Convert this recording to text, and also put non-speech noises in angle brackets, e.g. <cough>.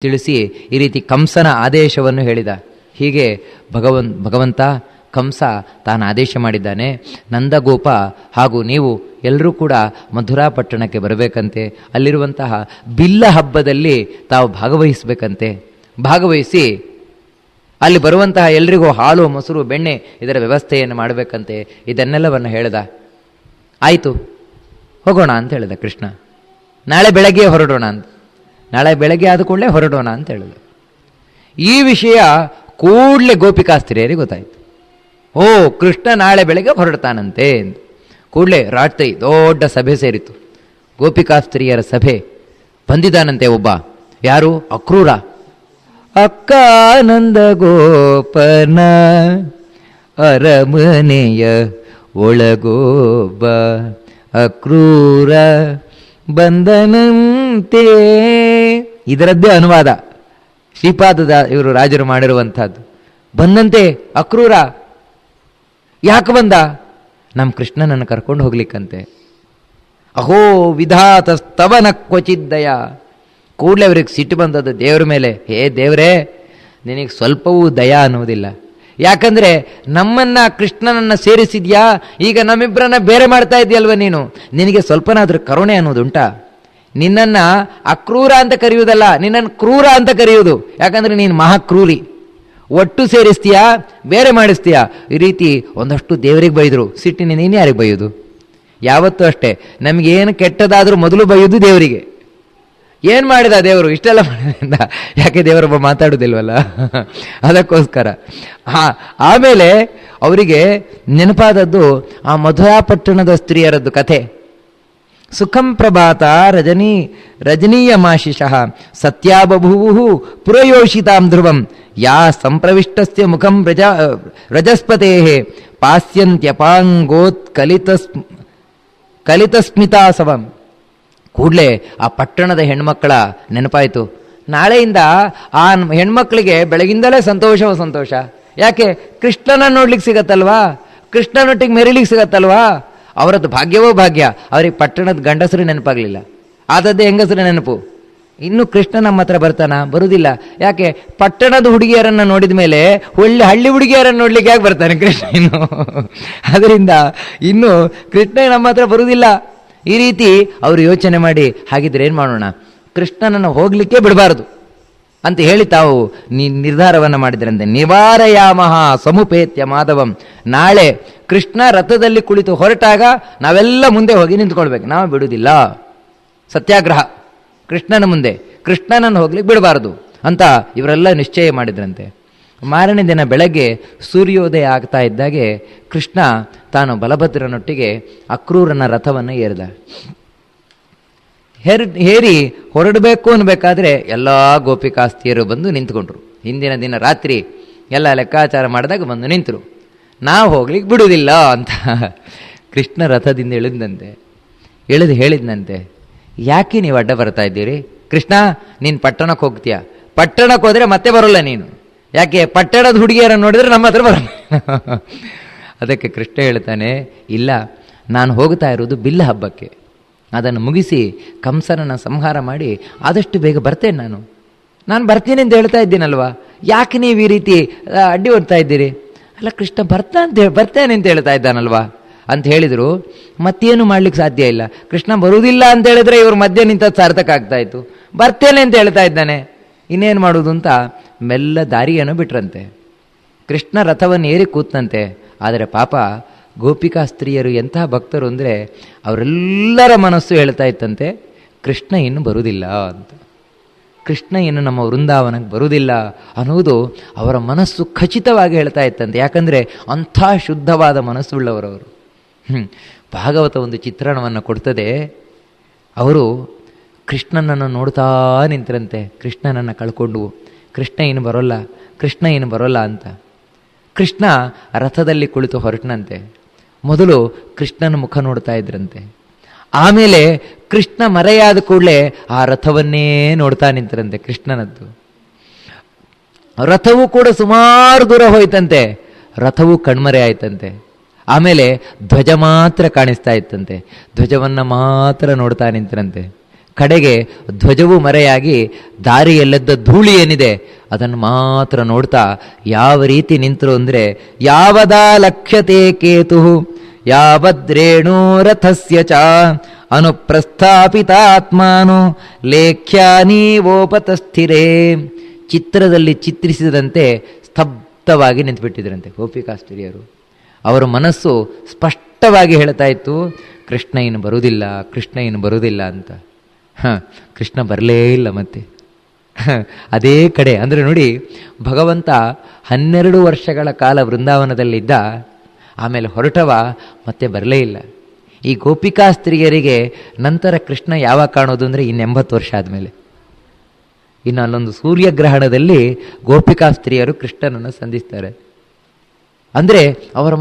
ತಿಳಿಸಿ ಈ ರೀತಿ ಕಂಸನ ಆದೇಶವನ್ನು ಹೇಳಿದ. ಹೀಗೆ ಭಗವನ್, ಭಗವಂತ ಕಂಸ ತಾನು ಆದೇಶ ಮಾಡಿದ್ದಾನೆ. ನಂದಗೋಪ ಹಾಗೂ ನೀವು ಎಲ್ಲರೂ ಕೂಡ ಮಧುರಾ ಪಟ್ಟಣಕ್ಕೆ ಬರಬೇಕಂತೆ. ಅಲ್ಲಿರುವಂತಹ ಬಿಲ್ಲ ಹಬ್ಬದಲ್ಲಿ ತಾವು ಭಾಗವಹಿಸಬೇಕಂತೆ. ಭಾಗವಹಿಸಿ ಅಲ್ಲಿ ಬರುವಂತಹ ಎಲ್ರಿಗೂ ಹಾಲು, ಮೊಸರು, ಬೆಣ್ಣೆ ಇದರ ವ್ಯವಸ್ಥೆಯನ್ನು ಮಾಡಬೇಕಂತೆ. ಇದನ್ನೆಲ್ಲವನ್ನು ಹೇಳ್ದ. ಆಯಿತು, ಹೋಗೋಣ ಅಂತ ಹೇಳಿದ ಕೃಷ್ಣ. ನಾಳೆ ಬೆಳಗ್ಗೆ ಹೊರಡೋಣ ಅಂತ. ನಾಳೆ ಬೆಳಗ್ಗೆ ಆದ ಕೂಡಲೇ ಹೊರಡೋಣ ಅಂತ ಹೇಳಿದ್ರು. ಈ ವಿಷಯ ಕೂಡಲೇ ಗೋಪಿಕಾಸ್ತ್ರೀಯರಿಗೆ ಗೊತ್ತಾಯಿತು. ಓ, ಕೃಷ್ಣ ನಾಳೆ ಬೆಳಗ್ಗೆ ಹೊರಡ್ತಾನಂತೆ ಕೂಡಲೇ ರಾತ್ರಿ ದೊಡ್ಡ ಸಭೆ ಸೇರಿತು ಗೋಪಿಕಾಸ್ತ್ರೀಯರ ಸಭೆ ಬಂದಿದ್ದಾನಂತೆ ಒಬ್ಬ. ಯಾರು? ಅಕ್ರೂರ. ಅಕ್ಕಾನಂದ ಗೋಪನ ಅರಮನೆಯ ಒಳಗೋಬ ಅಕ್ರೂರ ಬಂದನಂತೆ ಇದರದ್ದೇ ಅನುವಾದ. ಶ್ರೀಪಾದದ ಇವರು ರಾಜರು ಮಾಡಿರುವಂಥದ್ದು. ಬಂದಂತೆ ಅಕ್ರೂರ ಯಾಕೆ ಬಂದ? ನಮ್ಮ ಕೃಷ್ಣನನ್ನು ಕರ್ಕೊಂಡು ಹೋಗ್ಲಿಕ್ಕಂತೆ. ಅಹೋ ವಿಧಾತ ಸ್ತವನ ಕ್ವಚಿದ್ದಯ ಕೂಡಲೇ ಅವ್ರಿಗೆ ಸಿಟ್ಟು ಬಂದದ್ದು ದೇವ್ರ ಮೇಲೆ. ಹೇ ದೇವರೇ, ನಿನಗೆ ಸ್ವಲ್ಪವೂ ದಯ ಅನ್ನೋದಿಲ್ಲ ಯಾಕಂದ್ರೆ ನಮ್ಮನ್ನ ಕೃಷ್ಣನನ್ನ ಸೇರಿಸಿದ್ಯಾ? ಈಗ ನಮ್ಮಿಬ್ಬರನ್ನ ಬೇರೆ ಮಾಡ್ತಾ ಇದೆಯಲ್ವ ನೀನು? ನಿನಗೆ ಸ್ವಲ್ಪನಾದ್ರೂ ಕರುಣೆ ಅನ್ನೋದುಂಟಾ? ನಿನ್ನನ್ನ ಅಕ್ರೂರ ಅಂತ ಕರೆಯುವುದಲ್ಲ, ನಿನ್ನನ್ನು ಕ್ರೂರ ಅಂತ ಕರೆಯುವುದು. ಯಾಕಂದ್ರೆ ನೀನು ಮಹಾಕ್ರೂರಿ. ಒಟ್ಟು ಸೇರಿಸ್ತೀಯಾ, ಬೇರೆ ಮಾಡಿಸ್ತೀಯಾ? ಈ ರೀತಿ ಒಂದಷ್ಟು ದೇವರಿಗೆ ಬೈದರು. ಸಿಟ್ಟಿನ ನೀನು ಯಾರಿಗೆ ಬೈಯೋದು? ಯಾವತ್ತೂ ಅಷ್ಟೇ. ನಮಗೇನು ಕೆಟ್ಟದಾದರೂ ಮೊದಲು ಬೈಯೋದು ದೇವರಿಗೆ. ಏನು ಮಾಡಿದ ದೇವರು? ಇಷ್ಟೆಲ್ಲ ಮಾಡಿದ ಯಾಕೆ ದೇವರೊಬ್ಬ ಮಾತಾಡೋದಿಲ್ವಲ್ಲ? ಅದಕ್ಕೋಸ್ಕರ. ಹಾ, ಆಮೇಲೆ ಅವರಿಗೆ ನೆನಪಾದದ್ದು ಆ ಮಧುರಾಪಟ್ಟಣದ ಸ್ತ್ರೀಯರದ್ದು ಕಥೆ. ಸುಖಂ ಪ್ರಭಾತ ರಜನಿ ರಜನೀಯಮಾಶಿಷಃ ಸತ್ಯಾಬಭೂವು ಪುರಯೋಷಿತಾಂ ಧ್ರುವಂ ಯಾ ಸಂಪ್ರವಿಷ್ಟಸ್ಯ ಮುಖಂ ರಜ ರಜಸ್ಪತೆ ಪಾಸ್ಯಂತ್ಯಪಾಂಗೋತ್ ಕಲಿತಸ್ ಕಲಿತಸ್ಮಿತಾಸವಂ. ಕೂಡಲೇ ಆ ಪಟ್ಟಣದ ಹೆಣ್ಮಕ್ಕಳ ನೆನಪಾಯಿತು. ನಾಳೆಯಿಂದ ಆ ಹೆಣ್ಮಕ್ಳಿಗೆ ಬೆಳಗಿಂದಲೇ ಸಂತೋಷವ ಸಂತೋಷ. ಯಾಕೆ? ಕೃಷ್ಣನ ನೋಡ್ಲಿಕ್ಕೆ ಸಿಗತ್ತಲ್ವಾ? ಕೃಷ್ಣನೊಟ್ಟಿಗೆ ಮೆರಿಲಿಕ್ಕೆ ಸಿಗತ್ತಲ್ವಾ? ಅವರದ್ದು ಭಾಗ್ಯವೋ ಭಾಗ್ಯ? ಅವರಿಗೆ ಪಟ್ಟಣದ ಗಂಡಸರು ನೆನಪಾಗಲಿಲ್ಲ. ಆದದ್ದೇ ಹೆಂಗಸರ ನೆನಪು? ಇನ್ನು ಕೃಷ್ಣ ನಮ್ಮ ಹತ್ರ ಬರ್ತಾನ? ಬರುವುದಿಲ್ಲ ಯಾಕೆ? ಪಟ್ಟಣದ ಹುಡುಗಿಯರನ್ನು ನೋಡಿದ ಮೇಲೆ ಒಳ್ಳೆ ಹಳ್ಳಿ ಹುಡುಗಿಯರನ್ನು ನೋಡ್ಲಿಕ್ಕೆ ಯಾಕೆ ಬರ್ತಾನೆ ಕೃಷ್ಣ ಇನ್ನು? ಅದರಿಂದ ಇನ್ನು ಕೃಷ್ಣ ನಮ್ಮ ಹತ್ರ ಬರುವುದಿಲ್ಲ ಈ ರೀತಿ ಅವರು ಯೋಚನೆ ಮಾಡಿ, ಹಾಗಿದ್ರೆ ಏನು ಮಾಡೋಣ? ಕೃಷ್ಣನನ್ನು ಹೋಗಲಿಕ್ಕೆ ಬಿಡಬಾರದು. ಅಂತ ಹೇಳಿ ತಾವು ನಿ ನಿರ್ಧಾರವನ್ನು ಮಾಡಿದ್ರಂತೆ. ನಿವಾರಯಾಮಹ ಸಮುಪೇತ್ಯ ಮಾಧವಂ. ನಾಳೆ ಕೃಷ್ಣ ರಥದಲ್ಲಿ ಕುಳಿತು ಹೊರಟಾಗ ನಾವೆಲ್ಲ ಮುಂದೆ ಹೋಗಿ ನಿಂತ್ಕೊಳ್ಬೇಕು. ನಾವು ಬಿಡುವುದಿಲ್ಲ. ಸತ್ಯಾಗ್ರಹ. ಕೃಷ್ಣನ ಮುಂದೆ. ಕೃಷ್ಣನನ್ನು ಹೋಗ್ಲಿಕ್ಕೆ ಬಿಡಬಾರದು ಅಂತ ಇವರೆಲ್ಲ ನಿಶ್ಚಯ ಮಾಡಿದ್ರಂತೆ. ಮಾರನೇ ದಿನ ಬೆಳಗ್ಗೆ ಸೂರ್ಯೋದಯ ಆಗ್ತಾ ಇದ್ದಾಗೆ ಕೃಷ್ಣ ತಾನು ಬಲಭದ್ರನೊಟ್ಟಿಗೆ ಅಕ್ರೂರನ ರಥವನ್ನು ಏರಿದ. ಹೇರ್, ಹೇರಿ ಹೊರಡಬೇಕು ಅನ್ಬೇಕಾದ್ರೆ ಎಲ್ಲ ಗೋಪಿಕಾಸ್ತಿಯರು ಬಂದು ನಿಂತ್ಕೊಂಡ್ರು. ಹಿಂದಿನ ದಿನ ರಾತ್ರಿ ಎಲ್ಲ ಲೆಕ್ಕಾಚಾರ ಮಾಡಿದಾಗ ಬಂದು ನಿಂತರು. ನಾವು ಹೋಗ್ಲಿಕ್ಕೆ ಬಿಡುವುದಿಲ್ಲ ಅಂತ <laughs> ಕೃಷ್ಣ ರಥದಿಂದ ಇಳಿದಂತೆ ಇಳಿದು ಹೇಳಿದ್ನಂತೆ, ಯಾಕೆ ನೀವು ಅಡ್ಡ ಬರ್ತಾ ಇದ್ದೀರಿ? ಕೃಷ್ಣ, ನೀನು ಪಟ್ಟಣಕ್ಕೆ ಹೋಗ್ತೀಯ? ಪಟ್ಟಣಕ್ಕೆ ಹೋದರೆ ಮತ್ತೆ ಬರೋಲ್ಲ ನೀನು. ಯಾಕೆ? ಪಟ್ಟಣದ ಹುಡುಗಿಯರನ್ನು ನೋಡಿದರೆ ನಮ್ಮ ಹತ್ರ ಬರಲ್ಲ. <laughs> ಅದಕ್ಕೆ ಕೃಷ್ಣ ಹೇಳ್ತಾನೆ, ಇಲ್ಲ, ನಾನು ಹೋಗ್ತಾ ಇರೋದು ಬಿಲ್ಲ ಹಬ್ಬಕ್ಕೆ. ಅದನ್ನು ಮುಗಿಸಿ ಕಂಸನನ್ನು ಸಂಹಾರ ಮಾಡಿ ಆದಷ್ಟು ಬೇಗ ಬರ್ತೇನೆ ನಾನು. ನಾನು ಬರ್ತೀನಿ ಅಂತ ಹೇಳ್ತಾ ಇದ್ದೀನಲ್ವಾ? ಯಾಕೆ ನೀವು ಈ ರೀತಿ ಅಡ್ಡಿ ಹೊಡ್ತಾ ಇದ್ದೀರಿ? ಅಲ್ಲ, ಕೃಷ್ಣ ಬರ್ತಾ ಅಂತ ಹೇಳಿ ಬರ್ತೇನೆ ಅಂತ ಹೇಳ್ತಾ ಇದ್ದಾನಲ್ವಾ? ಅಂತ ಹೇಳಿದರು. ಮತ್ತೇನು ಮಾಡ್ಲಿಕ್ಕೆ ಸಾಧ್ಯ ಇಲ್ಲ. ಕೃಷ್ಣ ಬರುವುದಿಲ್ಲ ಅಂತ ಹೇಳಿದ್ರೆ ಇವ್ರ ಮಧ್ಯೆ ನಿಂತದ್ದು ಸಾರ್ಥಕ ಆಗ್ತಾಯಿತ್ತು ಬರ್ತೇನೆ ಅಂತ ಹೇಳ್ತಾ ಇದ್ದಾನೆ. ಇನ್ನೇನು ಮಾಡೋದು ಅಂತ ಮೆಲ್ಲ ದಾರಿಯನ್ನು ಬಿಟ್ರಂತೆ. ಕೃಷ್ಣ ರಥವನ್ನು ಏರಿ ಕೂತಂತೆ ಆದರೆ ಪಾಪ ಗೋಪಿಕಾ ಸ್ತ್ರೀಯರು ಎಂತಹ ಭಕ್ತರು ಅಂದರೆ ಅವರೆಲ್ಲರ ಮನಸ್ಸು ಹೇಳ್ತಾ ಇತ್ತಂತೆ, ಕೃಷ್ಣ ಇನ್ನು ಬರುವುದಿಲ್ಲ ಅಂತ. ಕೃಷ್ಣ ಇನ್ನು ನಮ್ಮ ವೃಂದಾವನಕ್ಕೆ ಬರುವುದಿಲ್ಲ ಅನ್ನುವುದು ಅವರ ಮನಸ್ಸು ಖಚಿತವಾಗಿ ಹೇಳ್ತಾ ಇತ್ತಂತೆ. ಯಾಕಂದರೆ ಅಂಥ ಶುದ್ಧವಾದ ಮನಸ್ಸುಳ್ಳವರವರು. ಭಾಗವತ ಒಂದು ಚಿತ್ರಣವನ್ನು ಕೊಡ್ತದೆ. ಅವರು ಕೃಷ್ಣನನ್ನು ನೋಡ್ತಾ ನಿಂತರಂತೆ. ಕೃಷ್ಣನನ್ನು ಕಳ್ಕೊಂಡು, ಕೃಷ್ಣ ಏನು ಬರೋಲ್ಲ, ಕೃಷ್ಣ ಏನು ಬರೋಲ್ಲ ಅಂತ. ಕೃಷ್ಣ ರಥದಲ್ಲಿ ಕುಳಿತು ಹೊರಟನಂತೆ. ಮೊದಲು ಕೃಷ್ಣನ ಮುಖ ನೋಡ್ತಾ ಇದ್ರಂತೆ. ಆಮೇಲೆ ಕೃಷ್ಣ ಮರೆಯಾದ ಕೂಡಲೇ ಆ ರಥವನ್ನೇ ನೋಡ್ತಾ ನಿಂತರಂತೆ ಕೃಷ್ಣನದ್ದು. ರಥವು ಕೂಡ ಸುಮಾರು ದೂರ ಹೋಯ್ತಂತೆ. ರಥವು ಕಣ್ಮರೆ ಆಯ್ತಂತೆ. ಆಮೇಲೆ ಧ್ವಜ ಮಾತ್ರ ಕಾಣಿಸ್ತಾ ಇತ್ತಂತೆ. ಧ್ವಜವನ್ನು ಮಾತ್ರ ನೋಡ್ತಾ ನಿಂತರಂತೆ. ಕಡೆಗೆ ಧ್ವಜವು ಮರೆಯಾಗಿ ದಾರಿಯಲ್ಲೆದ್ದ ಧೂಳಿ ಏನಿದೆ, ಅದನ್ನು ಮಾತ್ರ ನೋಡ್ತಾ ಯಾವ ರೀತಿ ನಿಂತರು ಅಂದರೆ, ಯಾವದಾ ಲಕ್ಷ್ಯತೆ ಕೇತು? ಯಾವದ್ರೇಣೋ ರಥಸ್ಯ ಚ? ಅನುಪ್ರಸ್ಥಾಪಿತಾತ್ಮಾನು ಲೇಖ್ಯಾನೀವೋಪತಸ್ಥಿರೇ ಚಿತ್ರದಲ್ಲಿ ಚಿತ್ರಿಸಿದಂತೆ ಸ್ತಬ್ಧವಾಗಿ ನಿಂತುಬಿಟ್ಟಿದ್ರಂತೆ ಗೋಪಿಕಾಸ್ತ್ರೀಯರು ಅವರ ಮನಸ್ಸು ಸ್ಪಷ್ಟವಾಗಿ ಹೇಳ್ತಾ ಇತ್ತು, ಕೃಷ್ಣ ಏನು ಬರುವುದಿಲ್ಲ, ಕೃಷ್ಣ ಏನು ಬರುವುದಿಲ್ಲ ಅಂತ. ಹ, ಕೃಷ್ಣ ಬರಲೇ ಇಲ್ಲ ಮತ್ತೆ. ಅದೇ ಕಡೆ, ಅಂದರೆ ನೋಡಿ, ಭಗವಂತ ಹನ್ನೆರಡು ವರ್ಷಗಳ ಕಾಲ ವೃಂದಾವನದಲ್ಲಿದ್ದ, ಆಮೇಲೆ ಹೊರಟವ, ಮತ್ತೆ ಬರಲೇ ಇಲ್ಲ. ಈ ಗೋಪಿಕಾ ಸ್ತ್ರೀಯರಿಗೆ ನಂತರ ಕೃಷ್ಣ ಯಾವಾಗ ಕಾಣೋದು ಅಂದರೆ ಇನ್ನೆಂಬತ್ತು ವರ್ಷ ಆದಮೇಲೆ. ಇನ್ನು ಅಲ್ಲೊಂದು ಸೂರ್ಯಗ್ರಹಣದಲ್ಲಿ ಗೋಪಿಕಾ ಸ್ತ್ರೀಯರು ಕೃಷ್ಣನನ್ನು ಸಂಧಿಸ್ತಾರೆ. ಅಂದರೆ ಅವರ